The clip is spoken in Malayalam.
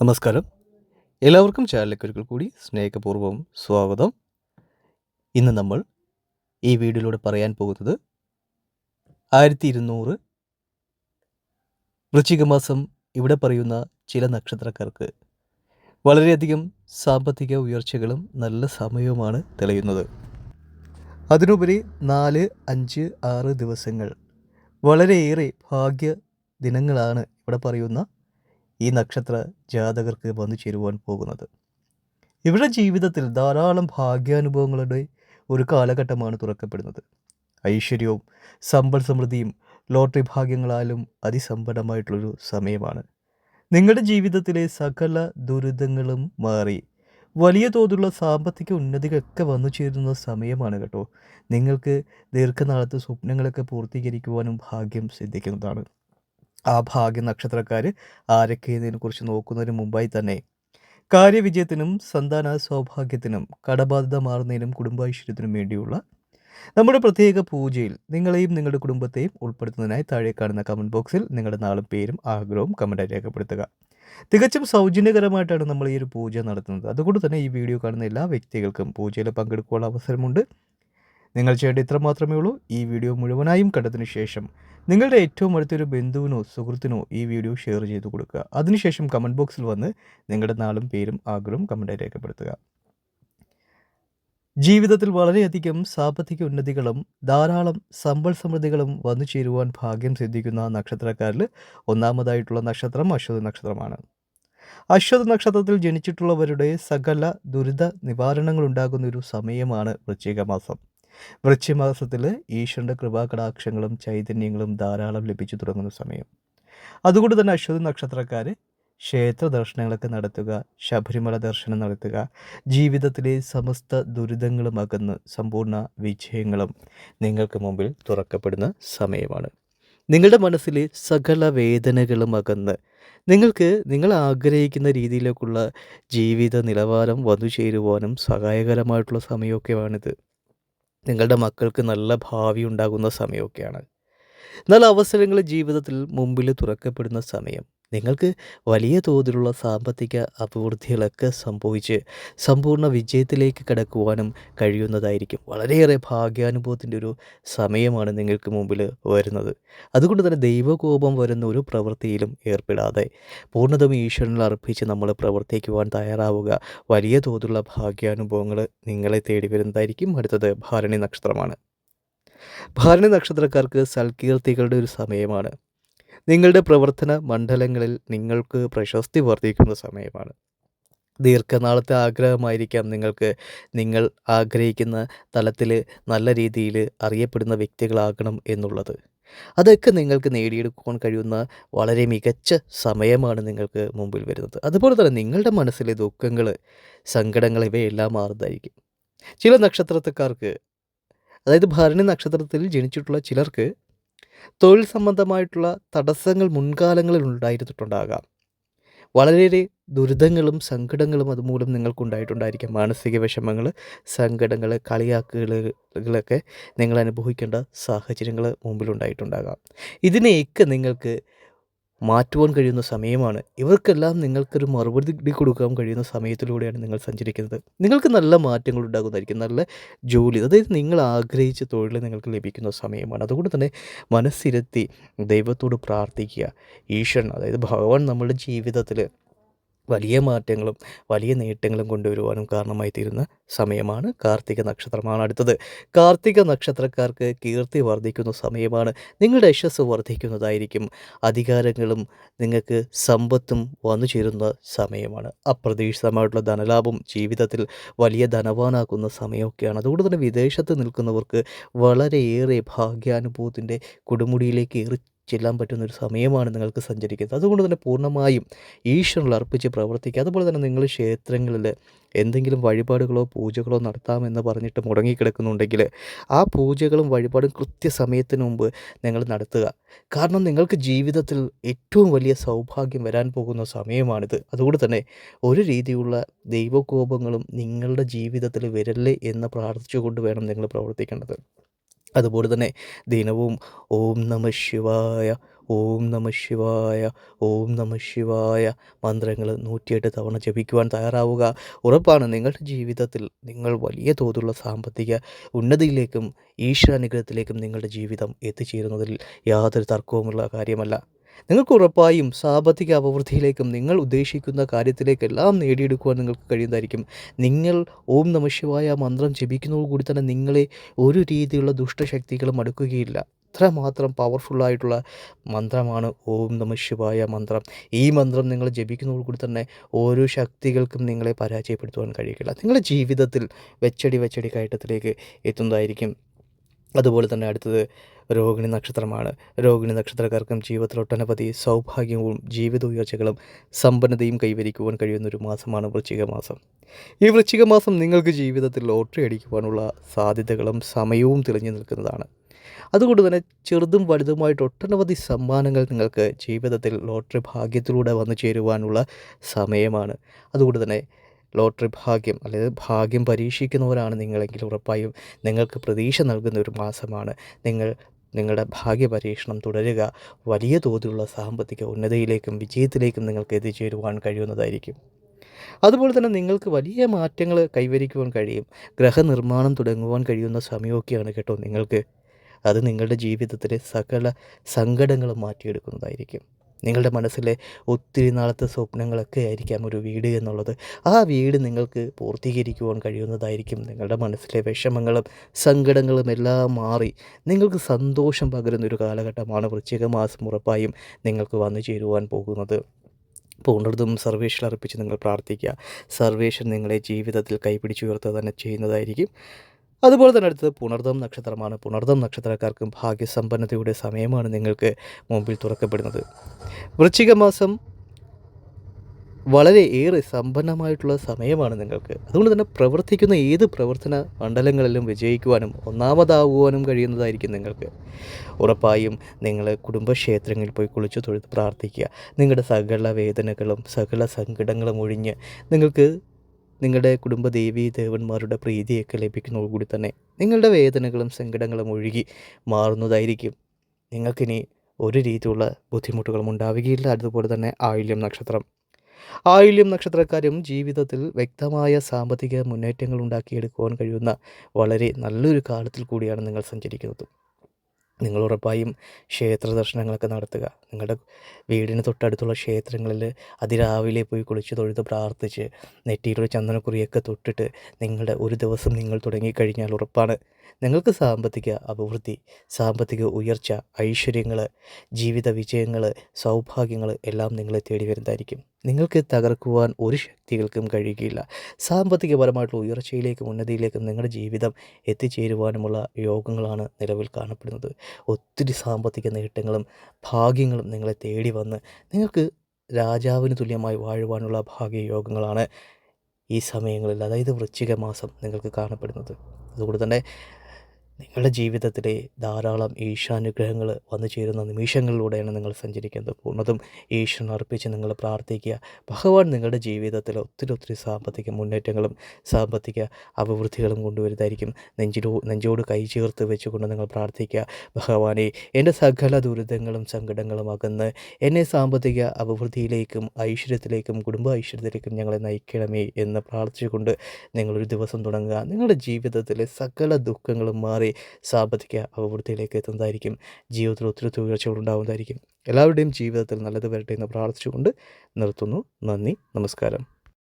നമസ്കാരം. എല്ലാവർക്കും ചാനലിലേക്ക് ഒരിക്കൽ കൂടി സ്നേഹപൂർവം സ്വാഗതം. ഇന്ന് നമ്മൾ ഈ വീഡിയോയിലൂടെ പറയാൻ പോകുന്നത് ആയിരത്തി ഇരുന്നൂറ് വൃശ്ചിക മാസം ഇവിടെ പറയുന്ന ചില നക്ഷത്രക്കാർക്ക് വളരെയധികം സാമ്പത്തിക ഉയർച്ചകളും നല്ല സമയവുമാണ് തെളിയുന്നത്. അതിനുപരി നാല് അഞ്ച് ആറ് ദിവസങ്ങൾ വളരെയേറെ ഭാഗ്യ ദിനങ്ങളാണ് ഇവിടെ പറയുന്ന ഈ നക്ഷത്ര ജാതകർക്ക് വന്നു ചേരുവാൻ പോകുന്നത്. ഇവരുടെ ജീവിതത്തിൽ ധാരാളം ഭാഗ്യാനുഭവങ്ങളുടെ ഒരു കാലഘട്ടമാണ് തുറക്കപ്പെടുന്നത്. ഐശ്വര്യവും സമ്പൽ സമൃദ്ധിയും ലോട്ടറി ഭാഗ്യങ്ങളാലും അതിസമ്പന്നമായിട്ടുള്ളൊരു സമയമാണ്. നിങ്ങളുടെ ജീവിതത്തിലെ സകല ദുരിതങ്ങളും മാറി വലിയ തോതിലുള്ള സാമ്പത്തിക ഉന്നതികളൊക്കെ വന്നു ചേരുന്ന സമയമാണ് കേട്ടോ. നിങ്ങൾക്ക് ദീർഘനാളത്തെ സ്വപ്നങ്ങളൊക്കെ പൂർത്തീകരിക്കുവാനും ഭാഗ്യം സിദ്ധിക്കുന്നതാണ്. ആ ഭാഗ്യ നക്ഷത്രക്കാർ ആരൊക്കെ എന്നതിനെക്കുറിച്ച് നോക്കുന്നതിന് മുമ്പായി തന്നെ. കാര്യവിജയത്തിനും സന്താന സൗഭാഗ്യത്തിനും കടബാധ്യത മാറുന്നതിനും കുടുംബൈശ്വര്യത്തിനും വേണ്ടിയുള്ള നമ്മുടെ പ്രത്യേക പൂജയിൽ നിങ്ങളെയും നിങ്ങളുടെ കുടുംബത്തെയും ഉൾപ്പെടുത്തുന്നതിനായി താഴെ കാണുന്ന കമന്റ് ബോക്സിൽ നിങ്ങളുടെ നാളും പേരും ആഗ്രഹവും കമന്റായി രേഖപ്പെടുത്തുക. തികച്ചും സൗജന്യകരമായിട്ടാണ് നമ്മൾ ഈ ഒരു പൂജ നടത്തുന്നത്. അതുകൊണ്ട് തന്നെ ഈ വീഡിയോ കാണുന്ന എല്ലാ വ്യക്തികൾക്കും പൂജയിൽ പങ്കെടുക്കാനുള്ള അവസരമുണ്ട്. നിങ്ങൾ ചെയ്യേണ്ട ഇത്ര മാത്രമേ ഉള്ളൂ. ഈ വീഡിയോ മുഴുവനായും കണ്ടതിന് ശേഷം നിങ്ങളുടെ ഏറ്റവും അടുത്തൊരു ബന്ധുവിനോ സുഹൃത്തിനോ ഈ വീഡിയോ ഷെയർ ചെയ്ത് കൊടുക്കുക. അതിനുശേഷം കമന്റ് ബോക്സിൽ വന്ന് നിങ്ങളുടെ നാളും പേരും ആഗ്രഹവും കമന്റായി രേഖപ്പെടുത്തുക. ജീവിതത്തിൽ വളരെയധികം സാമ്പത്തിക ഉന്നതികളും ധാരാളം സമ്പൽ സമൃദ്ധികളും വന്നു ചേരുവാൻ ഭാഗ്യം സിദ്ധിക്കുന്ന നക്ഷത്രക്കാരിൽ ഒന്നാമതായിട്ടുള്ള നക്ഷത്രം അശ്വതി നക്ഷത്രമാണ്. അശ്വതി നക്ഷത്രത്തിൽ ജനിച്ചിട്ടുള്ളവരുടെ സകല ദുരിത നിവാരണങ്ങൾ ഉണ്ടാകുന്ന ഒരു സമയമാണ് വൃശ്ചിക മാസം. വൃശ്ചിമാസത്തിൽ ഈശ്വരന്റെ കൃപാകടാക്ഷങ്ങളും ചൈതന്യങ്ങളും ധാരാളം ലഭിച്ചു തുടങ്ങുന്ന സമയം. അതുകൊണ്ട് തന്നെ അശ്വതി നക്ഷത്രക്കാർ ക്ഷേത്ര ദർശനങ്ങളൊക്കെ നടത്തുക ശബരിമല ദർശനം നടത്തുക ജീവിതത്തിലെ സമസ്ത ദുരിതങ്ങളും അകന്ന് സമ്പൂർണ വിജയങ്ങളും നിങ്ങൾക്ക് മുമ്പിൽ തുറക്കപ്പെടുന്ന സമയമാണ്. നിങ്ങളുടെ മനസ്സിലെ സകല വേദനകളും അകന്ന് നിങ്ങൾക്ക് നിങ്ങൾ ആഗ്രഹിക്കുന്ന രീതിയിലേക്കുള്ള ജീവിത നിലവാരം വന്നു ചേരുവാനും സഹായകരമായിട്ടുള്ള സമയമൊക്കെയാണിത്. നിങ്ങളുടെ മക്കൾക്ക് നല്ല ഭാവി ഉണ്ടാകുന്ന സമയമൊക്കെയാണ്. നല്ല അവസരങ്ങൾ ജീവിതത്തിൽ മുമ്പിൽ തുറക്കപ്പെടുന്ന സമയം. നിങ്ങൾക്ക് വലിയ തോതിലുള്ള സാമ്പത്തിക അഭിവൃദ്ധികളൊക്കെ സംഭവിച്ച് സമ്പൂർണ വിജയത്തിലേക്ക് കടക്കുവാനും കഴിയുന്നതായിരിക്കും. വളരെയേറെ ഭാഗ്യാനുഭവത്തിന്റെ ഒരു സമയമാണ് നിങ്ങൾക്ക് മുമ്പിൽ വരുന്നത്. അതുകൊണ്ട് തന്നെ ദൈവകോപം വരുന്ന ഒരു പ്രവൃത്തിയിലും ഏർപ്പെടാതെ പൂർണതും ഈശ്വരനിൽ അർപ്പിച്ച് നമ്മൾ പ്രവർത്തിക്കുവാൻ തയ്യാറാവുക. വലിയ തോതിലുള്ള ഭാഗ്യാനുഭവങ്ങൾ നിങ്ങളെ തേടി വരുന്നതായിരിക്കും. അടുത്തത് ഭാരണി നക്ഷത്രമാണ്. ഭാരണി നക്ഷത്രക്കാർക്ക് സൽകീർത്തികളുടെ ഒരു സമയമാണ്. നിങ്ങളുടെ പ്രവർത്തന മണ്ഡലങ്ങളിൽ നിങ്ങൾക്ക് പ്രശസ്തി വർദ്ധിക്കുന്ന സമയമാണ്. ദീർഘനാളത്തെ ആഗ്രഹമായിരിക്കാം നിങ്ങൾക്ക് നിങ്ങൾ ആഗ്രഹിക്കുന്ന തലത്തിൽ നല്ല രീതിയിൽ അറിയപ്പെടുന്ന വ്യക്തികളാകണം എന്നുള്ളത്. അതൊക്കെ നിങ്ങൾക്ക് നേടിയെടുക്കുവാൻ കഴിയുന്ന വളരെ മികച്ച സമയമാണ് നിങ്ങൾക്ക് മുമ്പിൽ വരുന്നത്. അതുപോലെ തന്നെ നിങ്ങളുടെ മനസ്സിലെ ദുഃഖങ്ങൾ സങ്കടങ്ങൾ ഇവയെല്ലാം മാറുന്നതായിരിക്കും. ചില നക്ഷത്രക്കാർക്ക് അതായത് ഭരണി നക്ഷത്രത്തിൽ ജനിച്ചിട്ടുള്ള ചിലർക്ക് തൊഴിൽ സംബന്ധമായിട്ടുള്ള തടസ്സങ്ങൾ മുൻകാലങ്ങളിൽ ഉണ്ടായിരുന്നിട്ടുണ്ടാകാം. വളരെയേറെ ദുരിതങ്ങളും സങ്കടങ്ങളും അതുമൂലം നിങ്ങൾക്കുണ്ടായിട്ടുണ്ടായിരിക്കാം. മാനസിക വിഷമങ്ങൾ സങ്കടങ്ങൾ കളിയാക്കുകളൊക്കെ നിങ്ങൾ അനുഭവിക്കേണ്ട സാഹചര്യങ്ങൾ മുമ്പിലുണ്ടായിട്ടുണ്ടാകാം. ഇതിനെയൊക്കെ നിങ്ങൾക്ക് മാറ്റുവാൻ കഴിയുന്ന സമയമാണ്. ഇവർക്കെല്ലാം നിങ്ങൾക്കൊരു മറുപടി കൊടുക്കാൻ കഴിയുന്ന സമയത്തിലൂടെയാണ് നിങ്ങൾ സഞ്ചരിക്കുന്നത്. നിങ്ങൾക്ക് നല്ല മാറ്റങ്ങൾ ഉണ്ടാകുന്നതായിരിക്കും. നല്ല ജോലി അതായത് നിങ്ങൾ ആഗ്രഹിച്ച തൊഴിൽ നിങ്ങൾക്ക് ലഭിക്കുന്ന സമയമാണ്. അതുകൊണ്ട് തന്നെ മനസ്സിരുത്തി ദൈവത്തോട് പ്രാർത്ഥിക്കുക. ഈശ്വരൻ അതായത് ഭഗവാൻ നമ്മുടെ ജീവിതത്തിൽ വലിയ മാറ്റങ്ങളും വലിയ നേട്ടങ്ങളും കൊണ്ടുവരുവാനും കാരണമായി തീരുന്ന സമയമാണ് കാർത്തിക നക്ഷത്രമാണ് അടുത്തത്. കാർത്തിക നക്ഷത്രക്കാർക്ക് കീർത്തി വർദ്ധിക്കുന്ന സമയമാണ്. നിങ്ങളുടെ യശസ് വർദ്ധിക്കുന്നതായിരിക്കും. അധികാരങ്ങളും നിങ്ങൾക്ക് സമ്പത്തും വന്നു ചേരുന്ന സമയമാണ്. അപ്രതീക്ഷിതമായിട്ടുള്ള ധനലാഭം ജീവിതത്തിൽ വലിയ ധനവാനാക്കുന്ന സമയമൊക്കെയാണ്. അതുകൊണ്ട് തന്നെ വിദേശത്ത് നിൽക്കുന്നവർക്ക് വളരെയേറെ ഭാഗ്യാനുഭവത്തിന്റെ കൊടുമുടിയിലേക്ക് ഏറി ചെല്ലാൻ പറ്റുന്ന ഒരു സമയമാണ് നിങ്ങൾക്ക് സഞ്ചരിക്കുന്നത്. അതുകൊണ്ട് തന്നെ പൂർണമായും ഈശ്വരനിൽ അർപ്പിച്ച് പ്രവർത്തിക്കുക. അതുപോലെ തന്നെ നിങ്ങൾ ക്ഷേത്രങ്ങളിൽ എന്തെങ്കിലും വഴിപാടുകളോ പൂജകളോ നടത്താമെന്ന് പറഞ്ഞിട്ട് മുടങ്ങിക്കിടക്കുന്നുണ്ടെങ്കിൽ ആ പൂജകളും വഴിപാടും കൃത്യസമയത്തിന് മുമ്പ് നിങ്ങൾ നടത്തുക. കാരണം നിങ്ങൾക്ക് ജീവിതത്തിൽ ഏറ്റവും വലിയ സൗഭാഗ്യം വരാൻ പോകുന്ന സമയമാണിത്. അതുകൊണ്ട് തന്നെ ഒരു രീതിയിലുള്ള ദൈവകോപങ്ങളും നിങ്ങളുടെ ജീവിതത്തിൽ വരല്ലേ എന്ന് പ്രാർത്ഥിച്ചുകൊണ്ട് വേണം നിങ്ങൾ പ്രവർത്തിക്കേണ്ടത്. അതുപോലെ തന്നെ ദിനവും ഓം നമ ശിവായ ഓം നമ ശിവായ ഓം നമ ശിവായ മന്ത്രങ്ങൾ നൂറ്റിയെട്ട് തവണ ജപിക്കുവാൻ തയ്യാറാവുക. ഉറപ്പാണ് നിങ്ങളുടെ ജീവിതത്തിൽ നിങ്ങൾ വലിയ തോതിലുള്ള സാമ്പത്തിക ഉന്നതിയിലേക്കും ഈശ്വരാനുഗ്രഹത്തിലേക്കും നിങ്ങളുടെ ജീവിതം എത്തിച്ചേരുന്നതിൽ യാതൊരു തർക്കവുമുള്ള കാര്യമല്ല. നിങ്ങൾക്ക് ഉറപ്പായും സാമ്പത്തിക അഭിവൃദ്ധിയിലേക്കും നിങ്ങൾ ഉദ്ദേശിക്കുന്ന കാര്യത്തിലേക്കെല്ലാം നേടിയെടുക്കുവാൻ നിങ്ങൾക്ക് കഴിയുന്നതായിരിക്കും. നിങ്ങൾ ഓം നമശിവായ മന്ത്രം ജപിക്കുന്നതോടുകൂടി തന്നെ നിങ്ങളെ ഒരു രീതിയിലുള്ള ദുഷ്ടശക്തികളും അടുക്കുകയില്ല. അത്രമാത്രം പവർഫുള്ളായിട്ടുള്ള മന്ത്രമാണ് ഓം നമ ശിവായ മന്ത്രം. ഈ മന്ത്രം നിങ്ങൾ ജപിക്കുന്നതോടുകൂടി തന്നെ ഓരോ ശക്തികൾക്കും നിങ്ങളെ പരാജയപ്പെടുത്തുവാൻ കഴിയില്ല. നിങ്ങളുടെ ജീവിതത്തിൽ വെച്ചടി വെച്ചടി കയറ്റത്തിലേക്ക് എത്തുന്നതായിരിക്കും. അതുപോലെ തന്നെ അടുത്തത് രോഹിണി നക്ഷത്രമാണ്. രോഹിണി നക്ഷത്രക്കാർക്കും ജീവിതത്തിൽ ഒട്ടനവധി സൗഭാഗ്യവും ജീവിത ഉയർച്ചകളും സമ്പന്നതയും കൈവരിക്കുവാൻ കഴിയുന്ന ഒരു മാസമാണ് വൃശ്ചിക മാസം. ഈ വൃശ്ചിക മാസം നിങ്ങൾക്ക് ജീവിതത്തിൽ ലോട്ടറി അടിക്കുവാനുള്ള സാധ്യതകളും സമയവും തെളിഞ്ഞു നിൽക്കുന്നതാണ്. അതുകൊണ്ട് തന്നെ ചെറുതും വലുതുമായിട്ട് ഒട്ടനവധി സമ്മാനങ്ങൾ നിങ്ങൾക്ക് ജീവിതത്തിൽ ലോട്ടറി ഭാഗ്യത്തിലൂടെ വന്നു ചേരുവാനുള്ള സമയമാണ്. അതുകൊണ്ട് തന്നെ ലോട്ടറി ഭാഗ്യം അല്ലെങ്കിൽ ഭാഗ്യം പരീക്ഷിക്കുന്നവരാണ് നിങ്ങളെങ്കിൽ ഉറപ്പായും നിങ്ങൾക്ക് പ്രതീക്ഷ നൽകുന്ന ഒരു മാസമാണ്. നിങ്ങൾ നിങ്ങളുടെ ഭാഗ്യ പരീക്ഷണം തുടരുക. വലിയ തോതിലുള്ള സാമ്പത്തിക ഉന്നതിയിലേക്കും വിജയത്തിലേക്കും നിങ്ങൾക്ക് എത്തിച്ചേരുവാൻ കഴിയുന്നതായിരിക്കും. അതുപോലെ തന്നെ നിങ്ങൾക്ക് വലിയ മാറ്റങ്ങൾ കൈവരിക്കുവാൻ കഴിയും. ഗ്രഹനിർമ്മാണം തുടങ്ങുവാൻ കഴിയുന്ന സമയമൊക്കെയാണ് കേട്ടോ നിങ്ങൾക്ക്. അത് നിങ്ങളുടെ ജീവിതത്തിലെ സകല സങ്കടങ്ങളും മാറ്റിയെടുക്കുന്നതായിരിക്കും. നിങ്ങളുടെ മനസ്സിലെ ഒത്തിരി നാളത്തെ സ്വപ്നങ്ങളൊക്കെ ആയിരിക്കാം ഒരു വീട് എന്നുള്ളത്. ആ വീട് നിങ്ങൾക്ക് പൂർത്തീകരിക്കുവാൻ കഴിയുന്നതായിരിക്കും. നിങ്ങളുടെ മനസ്സിലെ വിഷമങ്ങളും സങ്കടങ്ങളും എല്ലാം മാറി. നിങ്ങൾക്ക് സന്തോഷം പകരുന്ന ഒരു കാലഘട്ടമാണ് വൃശ്ചിക മാസം ഉറപ്പായും നിങ്ങൾക്ക് വന്നു ചേരുവാൻ പോകുന്നത്. പൂർണതും സർവേഷൻ അർപ്പിച്ച് നിങ്ങൾ പ്രാർത്ഥിക്കുക. സർവേഷൻ നിങ്ങളെ ജീവിതത്തിൽ കൈപിടിച്ചുയർത്തുക തന്നെ ചെയ്യുന്നതായിരിക്കും. അതുപോലെ തന്നെ അടുത്തത് പുണർദം നക്ഷത്രമാണ്. പുണർദം നക്ഷത്രക്കാർക്കും ഭാഗ്യസമ്പന്നതയുടെ സമയമാണ് നിങ്ങൾക്ക് മുമ്പിൽ തുറക്കപ്പെടുന്നത്. വൃശ്ചിക മാസം വളരെ ഏറെ സമ്പന്നമായിട്ടുള്ള സമയമാണ് നിങ്ങൾക്ക്. അതുകൊണ്ട് തന്നെ പ്രവർത്തിക്കുന്ന ഏത് പ്രവർത്തന മണ്ഡലങ്ങളിലും വിജയിക്കുവാനും ഒന്നാമതാവുവാനും കഴിയുന്നതായിരിക്കും നിങ്ങൾക്ക്. ഉറപ്പായും നിങ്ങൾ കുടുംബക്ഷേത്രങ്ങളിൽ പോയി കുളിച്ചു തൊഴുത്ത് പ്രാർത്ഥിക്കുക. നിങ്ങളുടെ സകല വേദനകളും സകല സങ്കടങ്ങളും ഒഴിഞ്ഞ് നിങ്ങൾക്ക് നിങ്ങളുടെ കുടുംബ ദേവീ ദേവന്മാരുടെ പ്രീതിയൊക്കെ ലഭിക്കുന്നതോടുകൂടി തന്നെ നിങ്ങളുടെ വേദനകളും സങ്കടങ്ങളും ഒഴുകി മാറുന്നതായിരിക്കും. നിങ്ങൾക്കിനി ഒരു രീതിയിലുള്ള ബുദ്ധിമുട്ടുകളും ഉണ്ടാവുകയില്ല. അതുപോലെ തന്നെ ആയില്യം നക്ഷത്രം. ആയില്യം നക്ഷത്രക്കാരും ജീവിതത്തിൽ വ്യക്തമായ സാമ്പത്തിക മുന്നേറ്റങ്ങൾ ഉണ്ടാക്കിയെടുക്കുവാൻ കഴിയുന്ന വളരെ നല്ലൊരു കാലത്തിൽ കൂടിയാണ് നിങ്ങൾ സഞ്ചരിക്കുന്നത്. നിങ്ങൾ ഉറപ്പായും ക്ഷേത്ര ദർശനങ്ങളൊക്കെ നടത്തുക. നിങ്ങളുടെ വീടിന് തൊട്ടടുത്തുള്ള ക്ഷേത്രങ്ങളിൽ അതിരാവിലെ പോയി കുളിച്ച് തൊഴുത് പ്രാർത്ഥിച്ച് നെറ്റിയിലൊരു ചന്ദനക്കുറിയൊക്കെ തൊട്ടിട്ട് നിങ്ങളുടെ ഒരു ദിവസം നിങ്ങൾ തുടങ്ങിക്കഴിഞ്ഞാൽ ഉറപ്പാണ്. നിങ്ങൾക്ക് സാമ്പത്തിക അഭിവൃദ്ധി സാമ്പത്തിക ഉയർച്ച ഐശ്വര്യങ്ങൾ ജീവിത വിജയങ്ങൾ സൗഭാഗ്യങ്ങൾ എല്ലാം നിങ്ങളെ തേടി വരുന്നതായിരിക്കും. നിങ്ങൾക്ക് തകർക്കുവാൻ ഒരു ശക്തികൾക്കും കഴിയുകയില്ല. സാമ്പത്തികപരമായിട്ടുള്ള ഉയർച്ചയിലേക്കും ഉന്നതിയിലേക്കും നിങ്ങളുടെ ജീവിതം എത്തിച്ചേരുവാനുമുള്ള യോഗങ്ങളാണ് നിലവിൽ കാണപ്പെടുന്നത്. ഒത്തിരി സാമ്പത്തിക നേട്ടങ്ങളും ഭാഗ്യങ്ങളും നിങ്ങളെ തേടി വന്ന് നിങ്ങൾക്ക് രാജാവിന് തുല്യമായി വാഴുവാനുള്ള ഭാഗ്യ യോഗങ്ങളാണ് ഈ സമയങ്ങളിൽ അതായത് വൃശ്ചിക മാസം നിങ്ങൾക്ക് കാണപ്പെടുന്നത്. അതുകൊണ്ട് തന്നെ നിങ്ങളുടെ ജീവിതത്തിലെ ധാരാളം ഈശാനുഗ്രഹങ്ങൾ വന്നു ചേരുന്ന നിമിഷങ്ങളിലൂടെയാണ് നിങ്ങൾ സഞ്ചരിക്കുന്നത്. പൂർണതും ഈശ്വരൻ അർപ്പിച്ച് നിങ്ങൾ പ്രാർത്ഥിക്കുക. ഭഗവാൻ നിങ്ങളുടെ ജീവിതത്തിൽ ഒത്തിരി ഒത്തിരി സാമ്പത്തിക മുന്നേറ്റങ്ങളും സാമ്പത്തിക അഭിവൃദ്ധികളും കൊണ്ടുവരുന്നതായിരിക്കും. നെഞ്ചിലോ നെഞ്ചോട് കൈ ചേർത്ത് വെച്ചുകൊണ്ട് നിങ്ങൾ പ്രാർത്ഥിക്കുക. ഭഗവാനെ എന്റെ സകല ദുരിതങ്ങളും സങ്കടങ്ങളും അകന്ന് എന്നെ സാമ്പത്തിക അഭിവൃദ്ധിയിലേക്കും ഐശ്വര്യത്തിലേക്കും കുടുംബ ഐശ്വര്യത്തിലേക്കും ഞങ്ങളെ നയിക്കണമേ എന്ന് പ്രാർത്ഥിച്ചുകൊണ്ട് നിങ്ങളൊരു ദിവസം തുടങ്ങുക. നിങ്ങളുടെ ജീവിതത്തിലെ സകല ദുഃഖങ്ങളും മാറി സാമ്പത്തിക അഭിവൃദ്ധിയിലേക്ക് എത്തുന്നതായിരിക്കും. ജീവിതത്തിൽ ഒത്തിരി ഉയർച്ചകൾ ഉണ്ടാകുന്നതായിരിക്കും എല്ലാവരുടെയും ജീവിതത്തിൽ നല്ലത് വരട്ടെ എന്ന് പ്രാർത്ഥിച്ചുകൊണ്ട് നിർത്തുന്നു. നന്ദി. നമസ്കാരം.